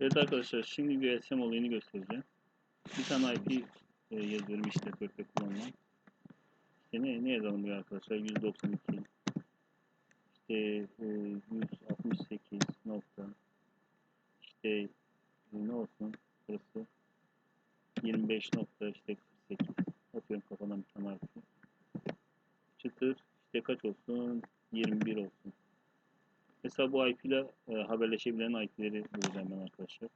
Evet arkadaşlar şimdi bir SM olayını göstereceğim. Bir tane IP e, yazıyorum işte network'te kullanılan. İşte ne, ne yazalım buraya arkadaşlar? 192 işte e, 168 nokta işte e, ne olsun burası 25 nokta işte 48 atıyorum kafadan bir tane IP. Çıtır işte kaç olsun? 21 olsun. Mesela bu IP ile e, haberleşebilen IP'leri bulacağım ben arkadaşlar.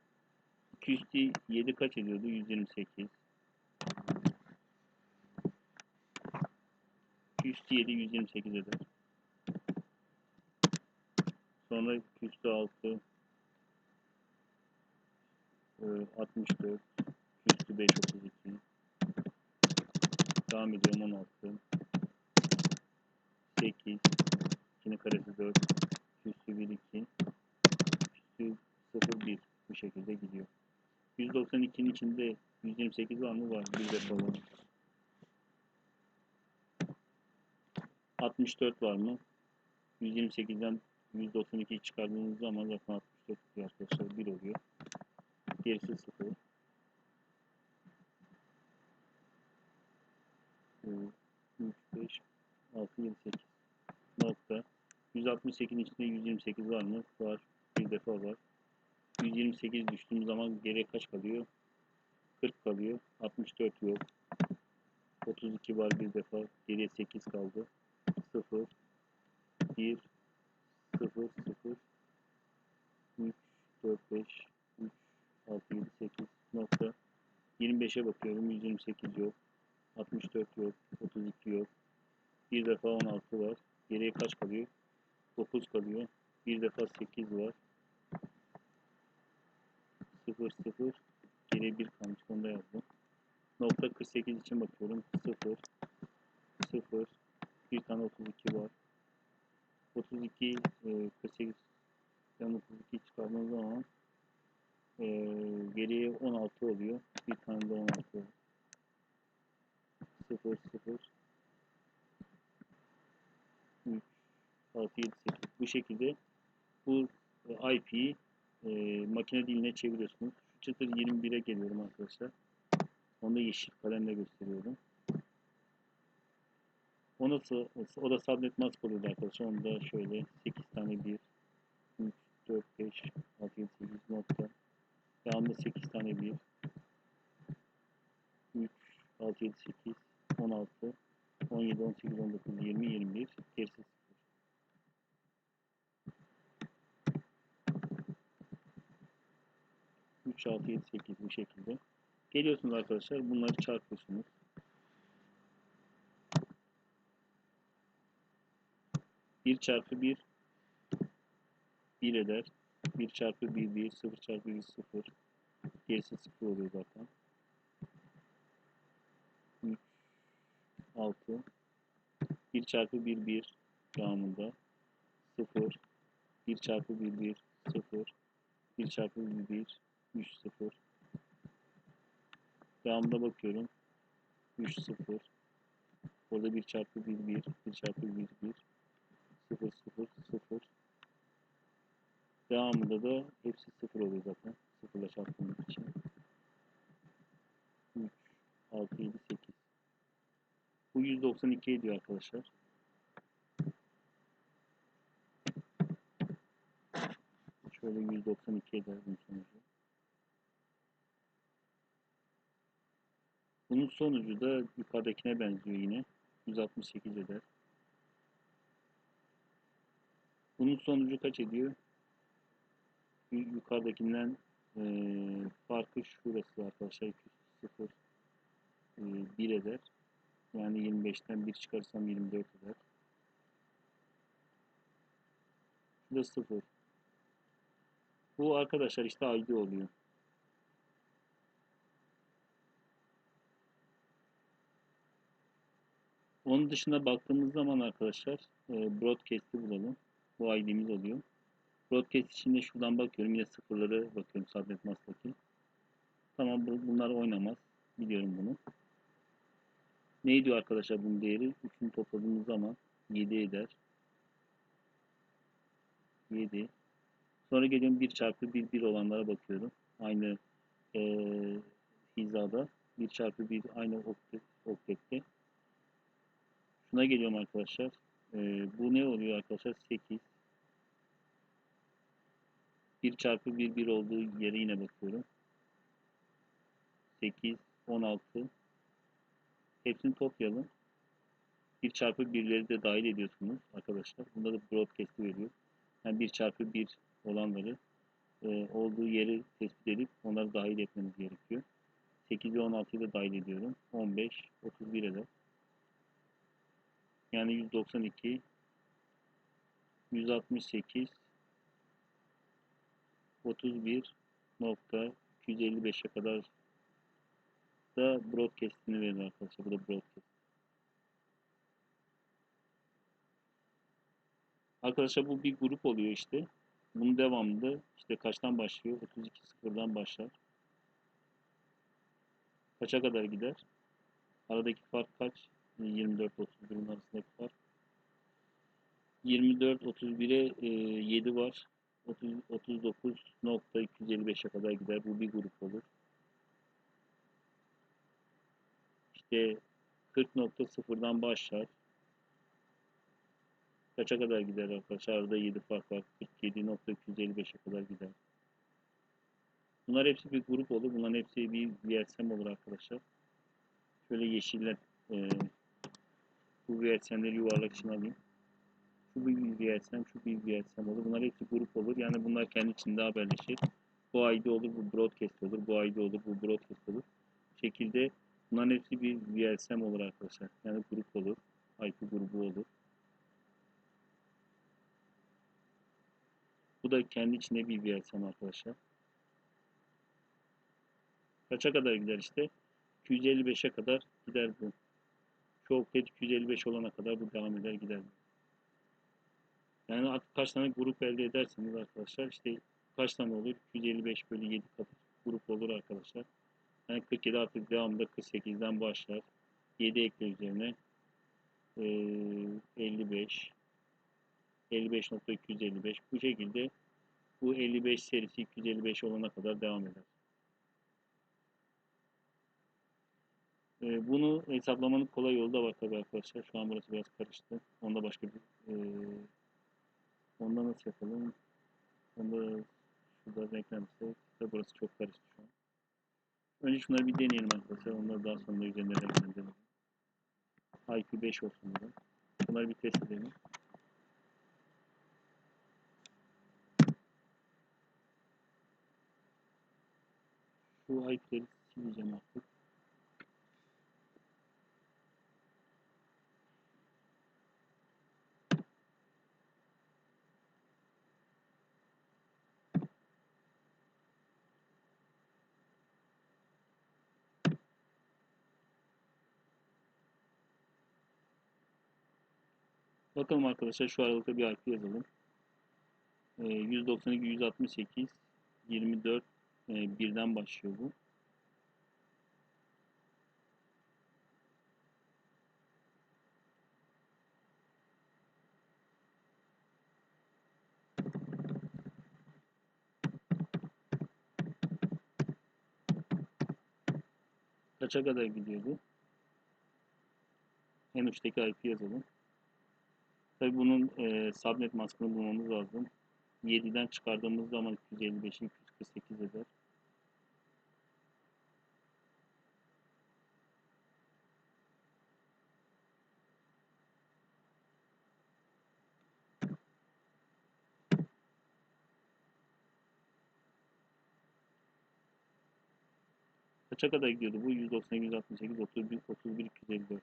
207 kaç ediyordu? 128. 207 128 eder. Sonra 206 e, 64 205 32 Devam ediyorum 16 8 2'nin karesi 4 üstü 1 2 üstü 0 1 bu şekilde gidiyor. 192'nin içinde 128 var mı? Var. Bir defa var. 64 var mı? 128'den 192'yi çıkardığınız zaman zaten 64 diyor arkadaşlar 1 oluyor. Gerisi 0. 3, 5, 6, 7, 8 nokta. 168'in içinde 128 var mı? Var. Bir defa var. 128 düştüğüm zaman geriye kaç kalıyor? 40 kalıyor. 64 yok. 32 var bir defa. Geriye 8 kaldı. 0 1 0 0 3 4 5 3 6 7 8 nokta 25'e bakıyorum. 128 yok. 64 yok. 32 yok. Bir defa 16 var. Geriye kaç kalıyor? 9 kalıyor. Bir defa 8 var. 0 0 geriye 1 kalmış. Onu da yazdım. Nokta 48 için bakıyorum. 0 0 bir tane 32 var. 32 e, 48 ben 32 çıkardığım zaman e, geriye 16 oluyor. Bir tane de 16 var. 0 0 3 6 7 8 bu şekilde bu e, IP'yi e, makine diline çeviriyorsunuz. Çıtır 21'e geliyorum arkadaşlar. Onu da yeşil kalemle gösteriyorum. O nasıl, o da subnet mask oluyordu arkadaşlar. Onu da şöyle 8 tane 1, 3, 4, 5, 6, 7, 8 nokta. Devamında 8 tane 1, 3, 6, 7, 8, 16, 17, 18, 19, 20, 21, gerisi 0. Üç, altı, yedi, sekiz bu şekilde. Geliyorsunuz arkadaşlar. Bunları çarpıyorsunuz. 1 çarpı 1 1 eder. 1 çarpı 1 1 0 çarpı 1 0 gerisi 0 oluyor zaten. 3 6 1 çarpı 1 1 devamında 0 1 çarpı 1 1 0 1 çarpı 1 1 3 0 devamında bakıyorum 3 0 Orada 1 çarpı 1 1 1 çarpı 1 1 0 0 0 Devamında da hepsi 0 oluyor zaten. 0 ile çarptığımız için. 3, 6, 7, 8. Bu 192 ediyor arkadaşlar. Şöyle 192 eder bunun sonucu. Da yukarıdakine benziyor yine. 168 eder. Bunun sonucu kaç ediyor? Yu- Yukarıdakinden e, farkı şurası arkadaşlar. 0 e, 1 eder. Yani 25'ten 1 çıkarsam 24 eder. Şurada 0. Bu arkadaşlar işte ID oluyor. Onun dışında baktığımız zaman arkadaşlar e, broadcast'i bulalım. Bu ID'miz oluyor. Broadcast için de şuradan bakıyorum. Yine sıfırları bakıyorum Subnet Mask'taki. Tamam bu, bunlar oynamaz. Biliyorum bunu. Ne diyor arkadaşlar bunun değeri? Üçünü topladığımız zaman 7 eder. 7 Sonra geliyorum 1 çarpı 1 1 olanlara bakıyorum. Aynı eee hizada 1 çarpı 1 aynı oktet, oktette. Şuna geliyorum arkadaşlar. Eee, bu ne oluyor arkadaşlar? 8. 1 çarpı 1 1 olduğu yere yine bakıyorum. 8, 16. Hepsini toplayalım. 1 çarpı 1'leri de dahil ediyorsunuz arkadaşlar. Bunda da broadcast'i veriyor. Yani 1 çarpı 1 olanları e, olduğu yeri tespit edip onları dahil etmeniz gerekiyor. 8 ve 16'yı da dahil ediyorum. 15, 31 eder. Yani 192, 168, 31 nokta 255'e kadar da broadcast'ini verir arkadaşlar. Bu da broadcast. Arkadaşlar bu bir grup oluyor işte. Bunun devamında işte kaçtan başlıyor? 32 sıfırdan başlar. Kaça kadar gider? Aradaki fark kaç? 24 31'in arasındaki fark. 24 31'e 7 var. 30, 39.255'e kadar gider. Bu bir grup olur. İşte 40.0'dan başlar. Kaça kadar gider arkadaşlar? Arada 7 fark var. 47.255'e kadar gider. Bunlar hepsi bir grup olur. Bunların hepsi bir VSM olur arkadaşlar. Şöyle yeşiller e, bu VSM'leri yuvarlak için alayım. Şu bir VSM, şu bir VSM olur. Bunlar hepsi grup olur. Yani bunlar kendi içinde haberleşir. Bu ID olur, bu broadcast olur. Bu ID olur, bu broadcast olur. Bu şekilde bunların hepsi bir VSM olur arkadaşlar. Yani grup olur. IP grubu olur. Bu da kendi içinde bir VSM arkadaşlar. Kaça kadar gider işte? 255'e kadar gider bu. Oktet 255 olana kadar bu devam eder gider. Yani artık kaç tane grup elde ederseniz arkadaşlar işte kaç tane olur? 255 bölü 7 kadar grup olur arkadaşlar. Yani 47 artık devamında 48'den başlar. 7 ekle üzerine ee, 55 55.255 bu şekilde bu 55 serisi 255 olana kadar devam eder. E, bunu hesaplamanın kolay yolu da var tabii arkadaşlar. Şu an burası biraz karıştı. Onda başka bir e, onda nasıl yapalım? Onda şurada renklenmişse de burası çok karıştı şu an. Önce şunları bir deneyelim arkadaşlar. Onları daha sonra üzerine renklendirelim. IQ 5 olsun burada. Bunları bir test edelim. Şu IQ'leri sileceğim artık. Bakalım arkadaşlar şu aralıkta bir IP yazalım. E, 192, 168, 24, e, birden başlıyor bu. Kaça kadar gidiyor bu? En uçtaki IP yazalım. Tabi bunun e, subnet maskını bulmamız lazım. 7'den çıkardığımız zaman 255'i 248 eder. Kaça kadar gidiyordu bu? 190, 168, 31, 31, 254.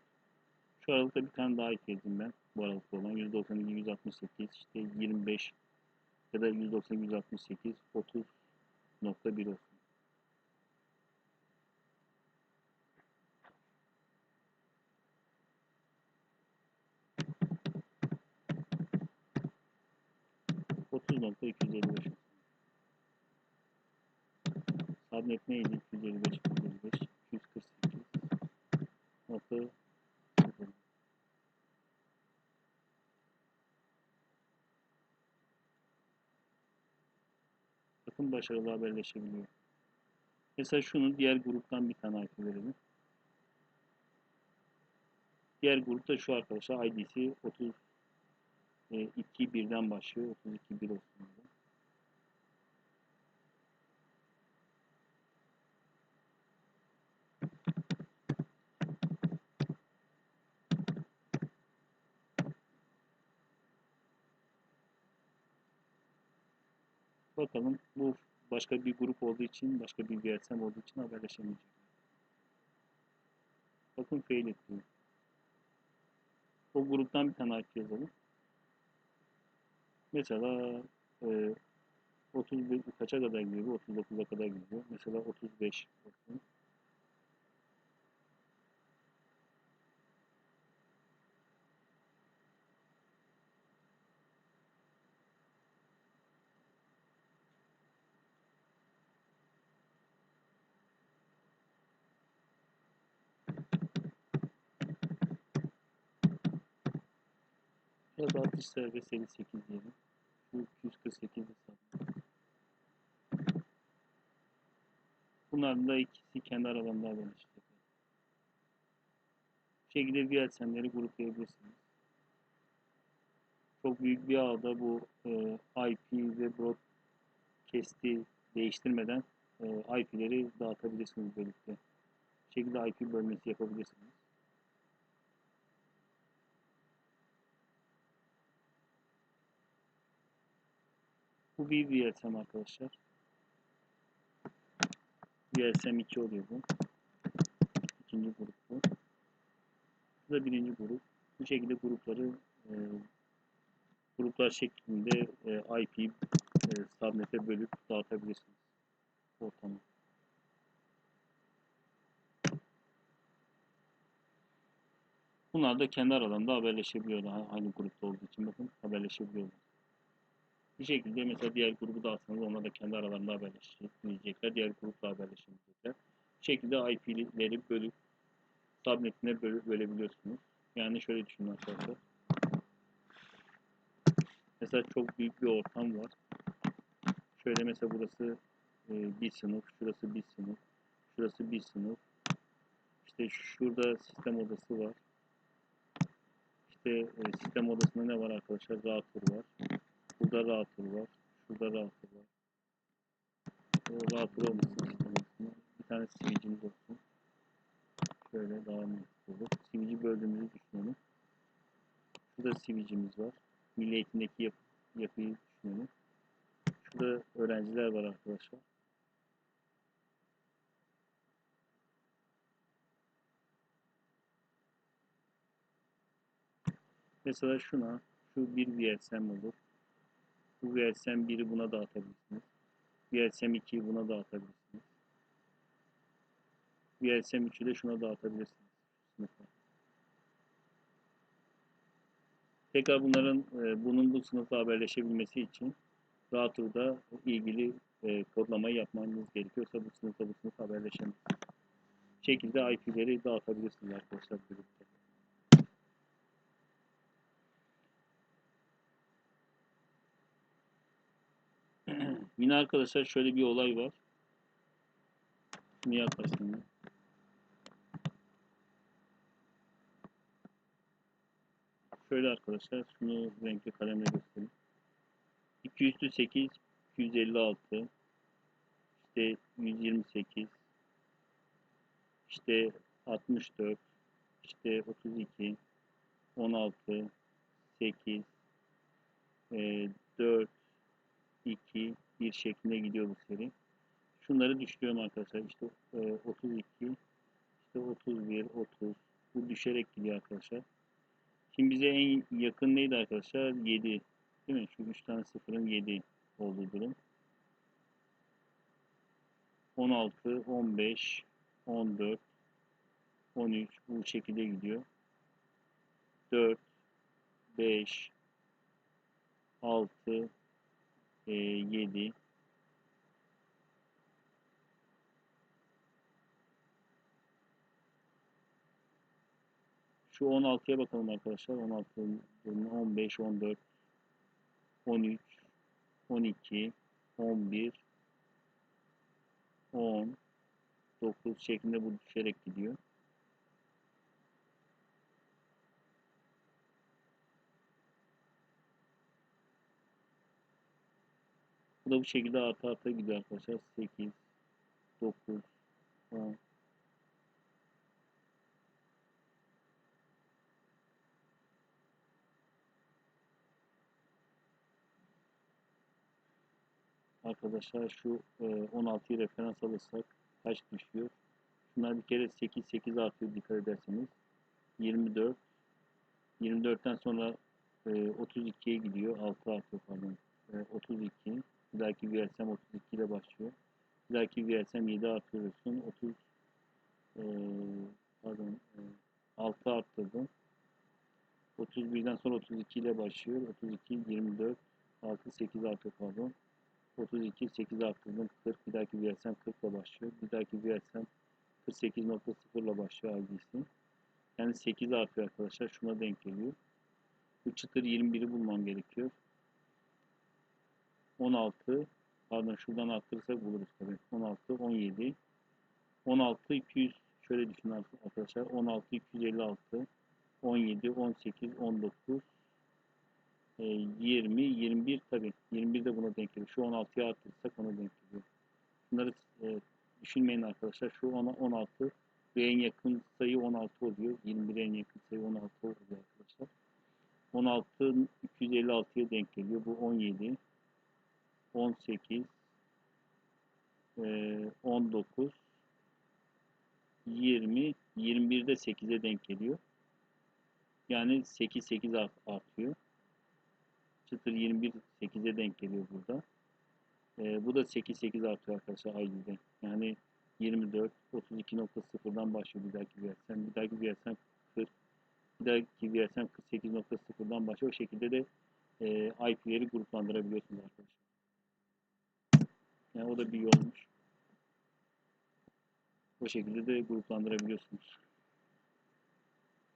Şu aralıkta bir tane daha ekledim ben. Bu aralıkta olan 192, 168, işte 25 ya da 190, 168, 30.1 olsun. Nokta 255 Subnet neydi? 255, 255, 248 nokta bakın başarılı haberleşebiliyor. Mesela şunu diğer gruptan bir tane IP verelim. Diğer grupta şu arkadaşlar ID'si 30 e, 2 birden başlıyor. 32 1 olsun. burada. Bakalım bu başka bir grup olduğu için, başka bir VSM olduğu için haberleşemeyecek. Bakın fail etti. O gruptan bir tane IP yazalım. Mesela e, 31 kaça kadar gidiyor? 39'a kadar gidiyor. Mesela 35 olsun. Ya da atış serbest 58 diyelim. Bu 248 hesabı. Bunların da ikisi kendi aralarında haberleşecek. Bu şekilde VLSM'leri gruplayabilirsiniz. Çok büyük bir ağda bu e, IP ve broadcast'i değiştirmeden e, IP'leri dağıtabilirsiniz birlikte. Bu şekilde IP bölmesi yapabilirsiniz. Bu bir VLSM arkadaşlar. VLSM 2 oluyor bu. İkinci grup bu. Bu da birinci grup. Bu şekilde grupları e, gruplar şeklinde e, IP e, subnet'e bölüp dağıtabilirsiniz ortamı. Bunlar da kendi aralarında haberleşebiliyorlar. Aynı grupta olduğu için bakın haberleşebiliyorlar. Bir şekilde mesela diğer grubu da alsanız onlar da kendi aralarında haberleşecekler. Diğer grupla haberleşemeyecekler. Bu şekilde IP'leri bölüp subnetine bölüp bölebiliyorsunuz. Yani şöyle düşünün arkadaşlar. Mesela çok büyük bir ortam var. Şöyle mesela burası e, bir sınıf, şurası bir sınıf, şurası bir sınıf. İşte şurada sistem odası var. İşte e, sistem odasında ne var arkadaşlar? Router var. Burada router var. Şurada router var. O router olmasın odasında. Bir tane switch'imiz olsun. Şöyle daha mantıklı olur. Switch'i böldüğümüzü düşünelim. Şurada switch'imiz var. Milli eğitimdeki yap yapıyı düşünelim. Şurada öğrenciler var arkadaşlar. Mesela şuna, şu bir VSM olur. Bu VSM 1'i buna dağıtabilirsiniz. VSM 2'yi buna dağıtabilirsiniz. VSM 3'ü de şuna dağıtabilirsiniz. Tekrar bunların e, bunun bu sınıfla haberleşebilmesi için router'da ilgili e, kodlamayı yapmanız gerekiyorsa bu sınıfla bu sınıf haberleşemez. Şekilde IP'leri dağıtabilirsiniz arkadaşlar birlikte. Yine arkadaşlar şöyle bir olay var. Şunu yaklaştım. Şöyle arkadaşlar şunu renkli kalemle göstereyim. 2 üstü 8, 256, işte 128, işte 64, işte 32, 16, 8, e, 4, 2, 1 şeklinde gidiyor bu seri. Şunları düşürüyorum arkadaşlar. İşte e, 32, işte 31, 30. Bu düşerek gidiyor arkadaşlar. Şimdi bize en yakın neydi arkadaşlar? 7. Değil mi? Şu 3 tane sıfırın 7 olduğu durum. 16, 15, 14, 13 bu şekilde gidiyor. 4, 5, 6, e, 7, Şu 16'ya bakalım arkadaşlar. 16, 15, 14, 13, 12, 11, 10, 9 şeklinde bu düşerek gidiyor. Bu da bu şekilde arta arta gidiyor arkadaşlar. 8, 9, 10. Arkadaşlar şu e, 16'yı referans alırsak kaç düşüyor? Şunlar bir kere 8, 8 artıyor dikkat ederseniz. 24. 24'ten sonra e, 32'ye gidiyor. 6 artıyor pardon. E, 32. Bir dahaki VSM 32 ile başlıyor. Bir dahaki VSM 7 artırıyorsun. 30 e, pardon e, 6 arttırdım. 31'den sonra 32 ile başlıyor. 32, 24, 6, 8 artıyor pardon. 32, 8 arttırdım. 40, bir dahaki VSM 40 ile başlıyor. Bir dahaki VSM 48.0 ile başlıyor IDC. Yani 8 artıyor arkadaşlar. Şuna denk geliyor. Bu çıtır 21'i bulmam gerekiyor. 16 pardon şuradan arttırırsak buluruz tabii. 16, 17 16, 200 şöyle düşünün arkadaşlar. 16, 256 17, 18, 19 20, 21 tabii. 21 de buna denk geliyor. Şu 16'ya arttırırsak ona denk geliyor. Bunları e, düşünmeyin arkadaşlar. Şu 10, 16 ve en yakın sayı 16 oluyor. 21'e en yakın sayı 16 oluyor arkadaşlar. 16 256'ya denk geliyor. Bu 17 18 e, 19 20 21'de 8'e denk geliyor. Yani 8 8 art, artıyor. Çıtır 21 8'e denk geliyor burada. E, bu da 8 8 artıyor arkadaşlar ID'de. Yani 24 32.0'dan başlıyor bir dahaki VSM. Bir dahaki VSM 40 bir dahaki VSM 48.0'dan başlıyor. O şekilde de e, IP'leri gruplandırabiliyorsunuz arkadaşlar. Yani o da bir yolmuş. O şekilde de gruplandırabiliyorsunuz.